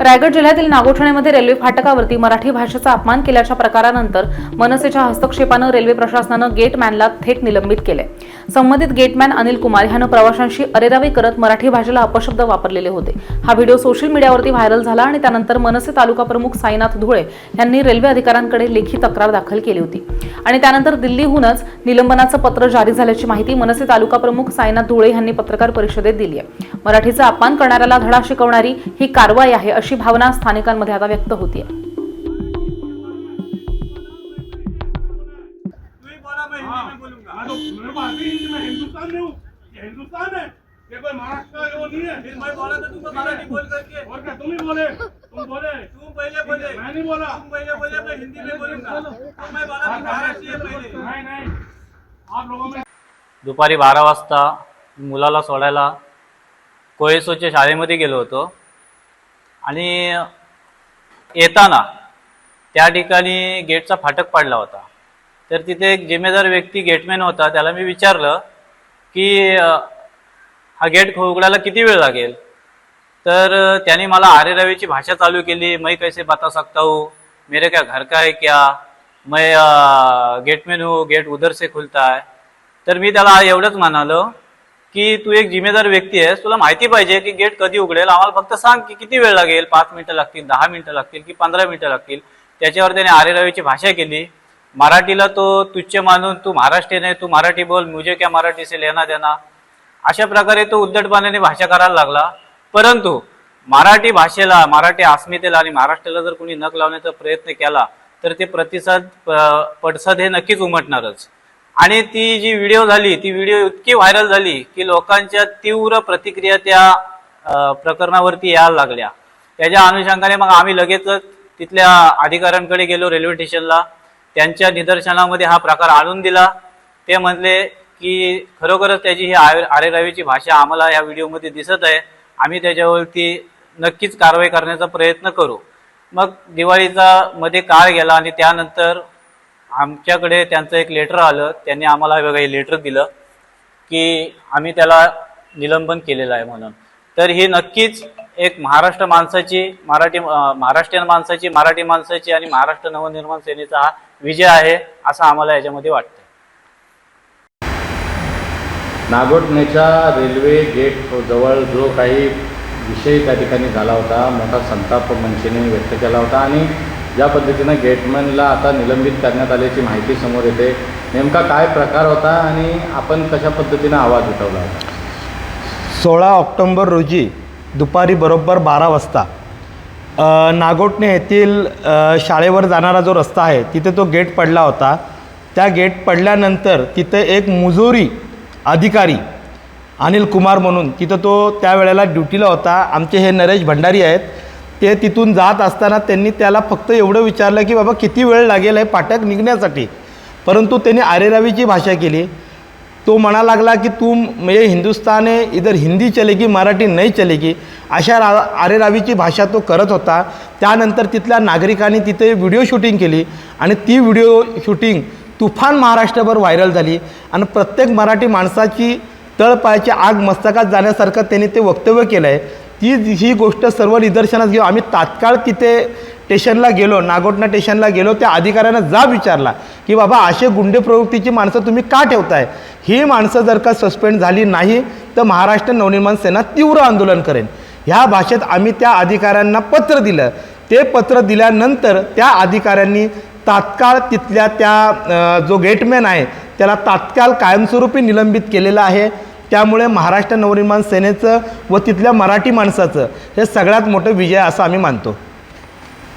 रायगड जिल्ह्यातील नागोठणेमध्ये रेल्वे फाटकावरती मराठी भाषेचा अपमान केल्याच्या प्रकारानंतर मनसेच्या हस्तक्षेपानं रेल्वे प्रशासनानं गेटमॅनला थेट निलंबित केले. संबंधित गेटमॅन अनिल कुमार ह्यानं प्रवाशांशी अरेरावी करत मराठी भाषेला अपशब्द वापरलेले होते. हा व्हिडिओ सोशल मीडियावरती व्हायरल झाला आणि त्यानंतर मनसे तालुका प्रमुख साईनाथ धुळे यांनी रेल्वे अधिकाऱ्यांकडे लेखी तक्रार दाखल केली होती. आणि त्यानंतर दिल्लीहूनच निलंबनाचं पत्र जारी झाल्याची माहिती मनसे तालुका प्रमुख साईनाथ धुळे यांनी पत्रकार परिषदेत दिली आहे. मराठीचा अपमान करणाऱ्याला धडा शिकवणारी ही कारवाई आहे अशी भावना स्थानिकांमध्ये आता व्यक्त होतीये. तू ही तो दुपारी बारा वाजता मुलाला सोडायला कोळेसोच्या शाळेमध्ये गेलो होतो. आणि येताना त्या ठिकाणी गेटचा फाटक पडला होता. तर तिथे एक जिम्मेदार व्यक्ती गेटमॅन होता. त्याला मी विचारलं की हा गेट उघडायला किती वेळ लागेल? तर त्याने मला आरे रवीची भाषा चालू केली. मैं कैसे बता सकता हूँ? मेरे क्या घर का है क्या? मैं गेटमॅन हूँ. गेट उधर से खुलता है. तर मी त्याला एवढंच म्हणालो की तू एक जिम्मेदार व्यक्ती आहेस तुला माहिती पाहिजे की गेट कधी उघडेल. आम्हाला फक्त सांग की किती वेळ लागेल? पाच मिनिटं लागतील दहा मिनिटं लागतील की पंधरा मिनिटं लागतील? त्याच्यावर त्याने आरे रवीची भाषा केली. मराठीला तो तुच्छ मानून तू महाराष्ट्रीयन आहे तू मराठी बोल मुझे क्या मराठी से लेना देना अशा प्रकारे तो उद्धटपणाने भाषा करायला लागला. परंतु मराठी भाषेला मराठी अस्मितेला आणि महाराष्ट्राला जर कोणी नक लावण्याचा प्रयत्न केला तर ते प्रतिसाद प- पडसाद हे नक्कीच उमटणारच. आणि ती जी व्हिडिओ झाली ती व्हिडिओ इतकी व्हायरल झाली की लोकांच्या तीव्र प्रतिक्रिया त्या प्रकरणावरती यायला लागल्या. त्याच्या अनुषंगाने मग आम्ही लगेचच तिथल्या अधिकाऱ्यांकडे गेलो रेल्वे स्टेशनला त्यांच्या निदर्शनामध्ये हा प्रकार आणून दिला. ते म्हणले की खरोखरच त्याची ही आरे आरेरावीची भाषा आम्हाला या व्हिडिओमध्ये दिसत आहे. आम्ही त्याच्यावरती नक्कीच कारवाई करण्याचा प्रयत्न करू. मग दिवाळीचा मध्ये काळ गेला आणि त्यानंतर आमच्याकडे त्यांचं एक लेटर आलं. त्यांनी आम्हाला हे बघा हे लेटर दिलं की आम्ही त्याला निलंबन केलेलं आहे म्हणून. तर ही नक्कीच एक महाराष्ट्र माणसाची मराठी महाराष्ट्रीयन माणसाची मराठी माणसाची आणि महाराष्ट्र नवनिर्माण सेनेचा हा विजय आहे असं आम्हाला याच्यामध्ये वाटतं नागोटनेच्या रेल्वे गेट जवळ जो काही विषय त्या ठिकाणी झाला होता मोठा संताप मनसेने व्यक्त केला होता आणि ज्या पद्धतीनं गेटमॅनला आता निलंबित करण्यात आल्याची माहिती समोर येते नेमका काय प्रकार होता आणि आपण कशा पद्धतीनं आवाज उठवला? होता सोळा ऑक्टोंबर रोजी दुपारी बरोबर बारा वाजता नागोटणे येथील शाळेवर जाणारा जो रस्ता आहे तिथे तो गेट पडला होता. त्या गेट पडल्यानंतर तिथे एक मुजोरी अधिकारी अनिल कुमार म्हणून तिथं तो त्यावेळेला ड्युटीला होता. आमचे हे नरेश भंडारी आहेत. ते तिथून जात असताना त्यांनी त्याला फक्त एवढं विचारलं की बाबा किती वेळ लागेल आहे पाठक निघण्यासाठी? परंतु त्यांनी आरेरावीची भाषा केली. तो म्हणा लागला की तू म्हणजे हिंदुस्तान इधर हिंदी चलेगी मराठी नाही चलेगी. अशा रा आरेरावीची भाषा तो करत होता. त्यानंतर तिथल्या नागरिकांनी तिथे व्हिडिओ शूटिंग केली आणि ती व्हिडिओ शूटिंग तुफान महाराष्ट्रभर व्हायरल झाली आणि प्रत्येक मराठी माणसाची तळपायाची आग मस्तकात जाण्यासारखं त्यांनी ते वक्तव्य केलं आहे ती ही गोष्ट सर्व निदर्शनास घेऊ आम्ही तात्काळ तिथे स्टेशनला गेलो नागोटना स्टेशनला गेलो त्या अधिकाऱ्यांना जा विचारला की बाबा असे गुंडे प्रवृत्तीची माणसं तुम्ही का ठेवताय? ही माणसं जर का सस्पेंड झाली नाही तर महाराष्ट्र नवनिर्माण सेना तीव्र आंदोलन करेन. ह्या भाषेत आम्ही त्या अधिकाऱ्यांना पत्र दिलं. ते पत्र दिल्यानंतर त्या अधिकाऱ्यांनी तात्काळ तिथल्या त्या जो गेटमॅन आहे त्याला तात्काळ कायमस्वरूपी निलंबित केलेलं आहे. त्यामुळे महाराष्ट्र नवनिर्माण सेनेचं व तिथल्या मराठी माणसाचं हे सगळ्यात मोठं विजय असं आम्ही मानतो.